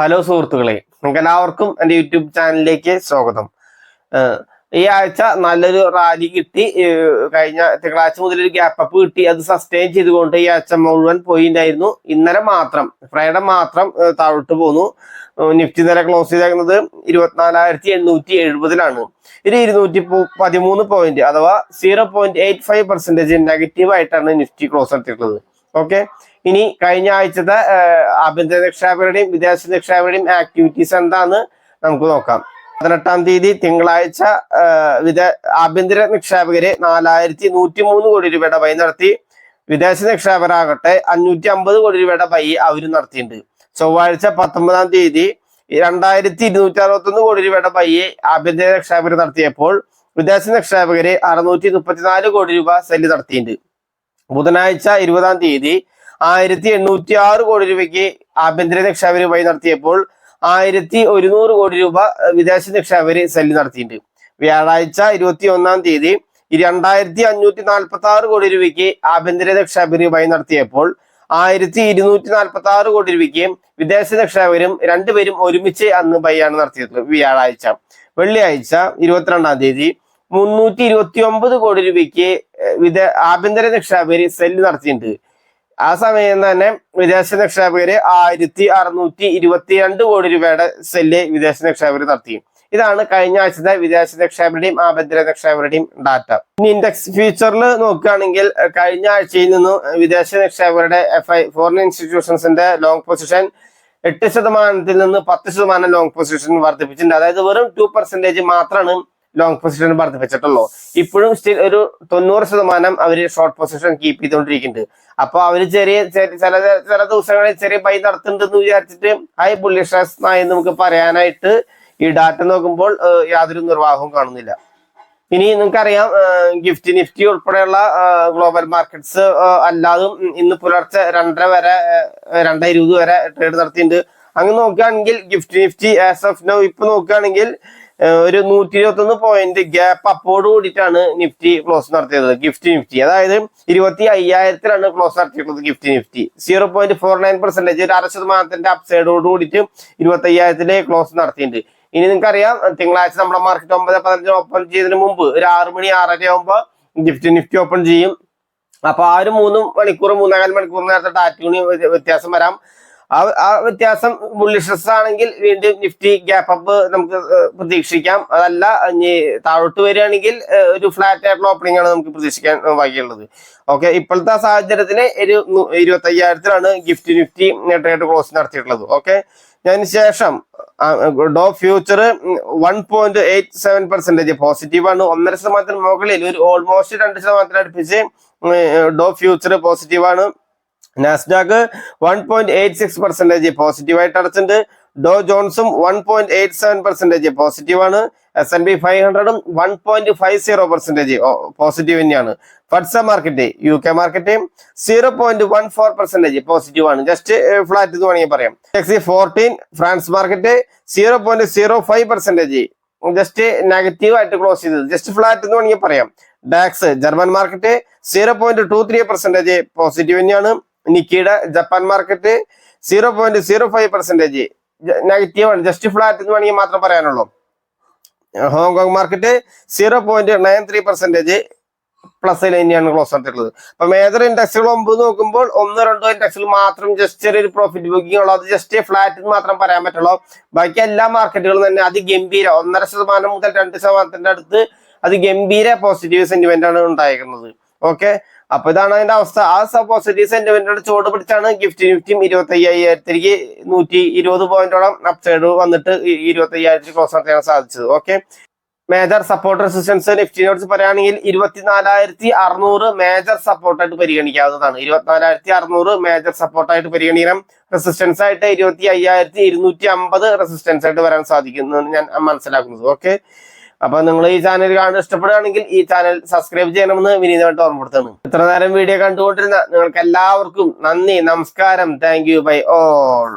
Hello സുഹൃത്തുക്കളെ നിങ്ങൾക്ക് എല്ലാവർക്കും എന്റെ യൂട്യൂബ് ചാനലിലേക്ക് സ്വാഗതം. ഈ ആഴ്ച നല്ലൊരു റാലി കിട്ടി. കഴിഞ്ഞ തിങ്കളാഴ്ച മുതൽ ഒരു ഗ്യാപ്പ് അപ്പ് കിട്ടി. അത് സസ്റ്റെയിൻ ചെയ്തുകൊണ്ട് ഈ ആഴ്ച മുഴുവൻ പോയിണ്ടായിരുന്നു ഇന്നലെ മാത്രം ഫ്രൈഡേ മാത്രം താഴോട്ട് പോന്നു. നിഫ്റ്റി നില ക്ലോസ് ചെയ്തേക്കുന്നത് ഇരുപത്തിനാലായിരത്തി എണ്ണൂറ്റി എഴുപതിലാണ്. ഇത് ഇരുന്നൂറ്റി പതിമൂന്ന് പോയിന്റ് അഥവാ zero point eight five percentage negative ആയിട്ടാണ് നിഫ്റ്റി ക്ലോസ് നടത്തിയിട്ടുള്ളത്. ഓക്കെ ഇനി കഴിഞ്ഞ ആഴ്ചത്തെ ആഭ്യന്തര നിക്ഷേപകരുടെയും വിദേശ നിക്ഷേപകരുടെയും ആക്ടിവിറ്റീസ് എന്താന്ന് നമുക്ക് നോക്കാം. പതിനെട്ടാം തീയതി തിങ്കളാഴ്ച വിദേ ആഭ്യന്തര നിക്ഷേപകര് നാലായിരത്തി നൂറ്റി മൂന്ന് കോടി രൂപയുടെ ബൈ നടത്തി. വിദേശ നിക്ഷേപകരാകട്ടെ അഞ്ഞൂറ്റി അമ്പത് കോടി രൂപയുടെ ബൈ അവർ നടത്തിയിട്ടുണ്ട്. ചൊവ്വാഴ്ച പത്തൊമ്പതാം തീയതി രണ്ടായിരത്തി ഇരുന്നൂറ്റി അറുപത്തൊന്ന് കോടി രൂപയുടെ ബൈ ആഭ്യന്തര നിക്ഷേപകർ നടത്തിയപ്പോൾ വിദേശ നിക്ഷേപകര് അറുന്നൂറ്റി മുപ്പത്തിനാല് കോടി രൂപ സെല്ല് നടത്തിയിട്ടുണ്ട്. ബുധനാഴ്ച ഇരുപതാം തീയതി ആയിരത്തി എണ്ണൂറ്റി ആറ് കോടി രൂപയ്ക്ക് ആഭ്യന്തര നിക്ഷേപരുമായി നടത്തിയപ്പോൾ ആയിരത്തി ഒരുന്നൂറ് കോടി രൂപ വിദേശ നിക്ഷേപര് സെല്ല് നടത്തിയിട്ടുണ്ട്. വ്യാഴാഴ്ച ഇരുപത്തി ഒന്നാം തീയതി രണ്ടായിരത്തി അഞ്ഞൂറ്റി നാൽപ്പത്തി ആറ് കോടി രൂപയ്ക്ക് ആഭ്യന്തര നിക്ഷേപരുമായി നടത്തിയപ്പോൾ ആയിരത്തി ഇരുന്നൂറ്റി നാൽപ്പത്തി ആറ് കോടി രൂപയ്ക്ക് വിദേശ നിക്ഷേപകരും രണ്ടുപേരും ഒരുമിച്ച് അന്ന് ബൈയാണ് നടത്തിയത് വ്യാഴാഴ്ച. വെള്ളിയാഴ്ച ഇരുപത്തിരണ്ടാം തീയതി മുന്നൂറ്റി ഇരുപത്തി ഒമ്പത് കോടി രൂപയ്ക്ക് വിദ ആഭ്യന്തര നിക്ഷേപകര് സെല്ല് നടത്തിയിട്ടുണ്ട്. ആ സമയം തന്നെ വിദേശ നിക്ഷേപകര് ആയിരത്തി അറുന്നൂറ്റി ഇരുപത്തിരണ്ട് കോടി രൂപയുടെ സെല്ല് വിദേശ നിക്ഷേപകർ നടത്തി. ഇതാണ് കഴിഞ്ഞ ആഴ്ചത്തെ വിദേശ നിക്ഷേപരുടെയും ആഭ്യന്തര നിക്ഷേപകരുടെയും ഡാറ്റ. ഇനി ഇൻഡെക്സ് ഫ്യൂച്ചറിൽ നോക്കുകയാണെങ്കിൽ കഴിഞ്ഞ ആഴ്ചയിൽ നിന്നും വിദേശ നിക്ഷേപകരുടെ എഫ് ഐ ഫോറിൻ ഇൻസ്റ്റിറ്റ്യൂഷൻസിന്റെ ലോങ് പൊസിഷൻ എട്ട് ശതമാനത്തിൽ നിന്ന് പത്ത് ശതമാനം ലോങ് പൊസിഷൻ വർദ്ധിപ്പിച്ചിട്ടുണ്ട്. അതായത് വെറും ടു പെർസെന്റേജ് മാത്രമാണ് ലോങ് പൊസിഷൻ വർദ്ധിപ്പിച്ചിട്ടുള്ളൂ ഇപ്പോഴും സ്റ്റിൽ ഒരു തൊണ്ണൂറ് ശതമാനം അവർ ഷോർട്ട് പൊസിഷൻ കീപ്പ് ചെയ്തുകൊണ്ടിരിക്കുന്നുണ്ട്. അപ്പൊ അവർ ചെറിയ ചില ചില ദിവസങ്ങളിൽ ചെറിയ ബൈ നടത്തുന്നുണ്ടെന്ന് വിചാരിച്ചിട്ട് ഹൈ ബുള്ളിഷസ് ആയി നമുക്ക് പറയാനായിട്ട് ഈ ഡാറ്റ നോക്കുമ്പോൾ യാതൊരു നിർവാഹവും കാണുന്നില്ല. ഇനി നിങ്ങൾക്കറിയാം ഗിഫ്റ്റ് നിഫ്റ്റി ഉൾപ്പെടെയുള്ള ഗ്ലോബൽ മാർക്കറ്റ്സ് അല്ലാതും ഇന്ന് പുലർച്ചെ രണ്ടര വരെ ഏഹ്, രണ്ടേ ഇരുപത് വരെ ട്രേഡ് നടത്തിയിട്ടുണ്ട്. അങ്ങ് നോക്കുകയാണെങ്കിൽ Gift Nifty as of now ഇപ്പൊ നോക്കുകയാണെങ്കിൽ ഒരു നൂറ്റി ഇരുപത്തി ഒന്ന് പോയിന്റ് ഗ്യാപ്പ് അപ്പോട് കൂടിയിട്ടാണ് നിഫ്റ്റി ക്ലോസ് നടത്തിയത്. ഗിഫ്റ്റ് നിഫ്റ്റി അതായത് ഇരുപത്തി അയ്യായിരത്തിലാണ് ക്ലോസ് നടത്തിയിട്ടുള്ളത് Gift Nifty zero point four nine percentage ഒരു അര ശതമാനത്തിന്റെ അപ്സൈഡോട് കൂടിയിട്ട് ഇരുപത്തി അയ്യായിരത്തിലെ ക്ലോസ് നടത്തിയിട്ടുണ്ട്. ഇനി നിങ്ങൾക്കറിയാം തിങ്കളാഴ്ച നമ്മുടെ മാർക്കറ്റ് ഒമ്പത് പതിനഞ്ച് ഓപ്പൺ ചെയ്തതിന് മുമ്പ് ഒരു ആറ് മണി ആറര ആകുമ്പോൾ ഗിഫ്റ്റ് നിഫ്റ്റി ഓപ്പൺ ചെയ്യും. അപ്പൊ ആ ഒരു മൂന്ന് മണിക്കൂർ മൂന്നേകാൽ മണിക്കൂർ നേരത്തെ ടാറ്റൂണി വ്യത്യാസം വരാം. ആ ആ വ്യത്യാസം ബുള്ളിഷസ് ആണെങ്കിൽ വീണ്ടും നിഫ്റ്റി ഗ്യാപ്പ് അപ്പ് നമുക്ക് പ്രതീക്ഷിക്കാം. അതല്ല ഇനി താഴോട്ട് വരികയാണെങ്കിൽ ഒരു ഫ്ലാറ്റ് ആയിട്ടുള്ള ഓപ്പണിംഗ് ആണ് നമുക്ക് പ്രതീക്ഷിക്കാൻ ബാക്കിയുള്ളത്. ഓക്കെ ഇപ്പോഴത്തെ സാഹചര്യത്തിന് ഒരു ഇരുപത്തി അയ്യായിരത്തിലാണ് ഗിഫ്റ്റ് നിഫ്റ്റി ട്രേഡ് ക്ലോസ് നടത്തിയിട്ടുള്ളത്. ഓക്കെ അതിന് ശേഷം Dow future one point eight seven percentage positive ആണ്. ഒന്നര ശതമാനത്തിന് മുകളിൽ ഒരു ഓൾമോസ്റ്റ് രണ്ട് ശതമാനത്തിന് അടുപ്പിച്ച് ഡോ ഫ്യൂച്ചർ പോസിറ്റീവ് ആണ്. Nasdaq one point eight six percentage positive ആയിട്ട് അടച്ചിട്ടുണ്ട്. Dow ജോൺസും one point eight seven percentage positive ആണ്. S N B five ഹൺഡ്രഡും one point five zero percentage positive തന്നെയാണ്. FTSE market U K market zero point one four percentage positive ആണ്. Just flat എന്ന് വേണമെങ്കിൽ പറയാം. ടെക്സി fourteen France market zero point zero five percentage just negative ആയിട്ട് close ചെയ്തത്. Just flat എന്ന് വേണമെങ്കിൽ പറയാം. DAX German market zero point two three percentage positive തന്നെയാണ്. നിക്കിയുടെ Japan market zero point zero five percentage negative ആണ്. ജസ്റ്റ് ഫ്ലാറ്റ് എന്ന് വേണമെങ്കിൽ മാത്രം പറയാനുള്ളൂ. Hong Kong market zero point nine three percentage plus തന്നെയാണ് ക്ലോസ് നടത്തിയിട്ടുള്ളത് അപ്പൊ മേജർ ഇൻഡക്സുകൾ ഒമ്പത് നോക്കുമ്പോൾ ഒന്നോ രണ്ടോ ഇൻഡെക്സിൽ മാത്രം ജസ്റ്റ് ചെറിയൊരു പ്രോഫിറ്റ് ബുക്കിംഗ് ഉള്ളൂ. അത് ജസ്റ്റ് ഫ്ലാറ്റ് മാത്രം പറയാൻ പറ്റുള്ളൂ. ബാക്കി എല്ലാ മാർക്കറ്റുകളും തന്നെ അതിഗംഭീര ഒന്നര ശതമാനം മുതൽ രണ്ട് ശതമാനത്തിന്റെ അടുത്ത് അത് ഗംഭീര പോസിറ്റീവ് സെന്റിമെന്റ് ആണ് ഉണ്ടായിരിക്കുന്നത് ഓക്കെ അപ്പൊ ഇതാണ് അതിന്റെ അവസ്ഥ. ആ പോസിറ്റീവ് സെന്റിമെന്റിന്റെ ചുവട് പിടിച്ചാണ് ഗിഫ്റ്റ് നിഫ്റ്റിയും ഇരുപത്തി അയ്യായിരത്തിലേക്ക് നൂറ്റി ഇരുപത് പോയിന്റോളം അപ്സൈഡ് വന്നിട്ട് ഇരുപത്തി അയ്യായിരത്തിൽ ക്ലോസ് നടത്താൻ സാധിച്ചത്. ഓക്കെ മേജർ സപ്പോർട്ട് റെസിസ്റ്റൻസ് നിഫ്റ്റിനെ കുറിച്ച് പറയുകയാണെങ്കിൽ ഇരുപത്തിനാലായിരത്തി അറുന്നൂറ് മേജർ സപ്പോർട്ടായിട്ട് പരിഗണിക്കാവുന്നതാണ്. ഇരുപത്തിനാലായിരത്തി അറുന്നൂറ് മേജർ സപ്പോർട്ടായിട്ട് പരിഗണിക്കണം. റെസിസ്റ്റൻസ് ആയിട്ട് ഇരുപത്തി അയ്യായിരത്തി ഇരുന്നൂറ്റി അമ്പത് റെസിസ്റ്റൻസ് ആയിട്ട് വരാൻ സാധിക്കുന്നു ഞാൻ മനസ്സിലാക്കുന്നത്. ഓക്കെ അപ്പൊ നിങ്ങൾ ഈ ചാനൽ കാണാൻ ഇഷ്ടപ്പെടുകയാണെങ്കിൽ ഈ ചാനൽ സബ്സ്ക്രൈബ് ചെയ്യണമെന്ന് വിനീതമായിട്ട് ഓർമ്മപ്പെടുത്തുന്നു ഇത്ര നേരം വീഡിയോ കണ്ടുകൊണ്ടിരുന്ന നിങ്ങൾക്ക് എല്ലാവർക്കും നന്ദി നമസ്കാരം. Thank bye all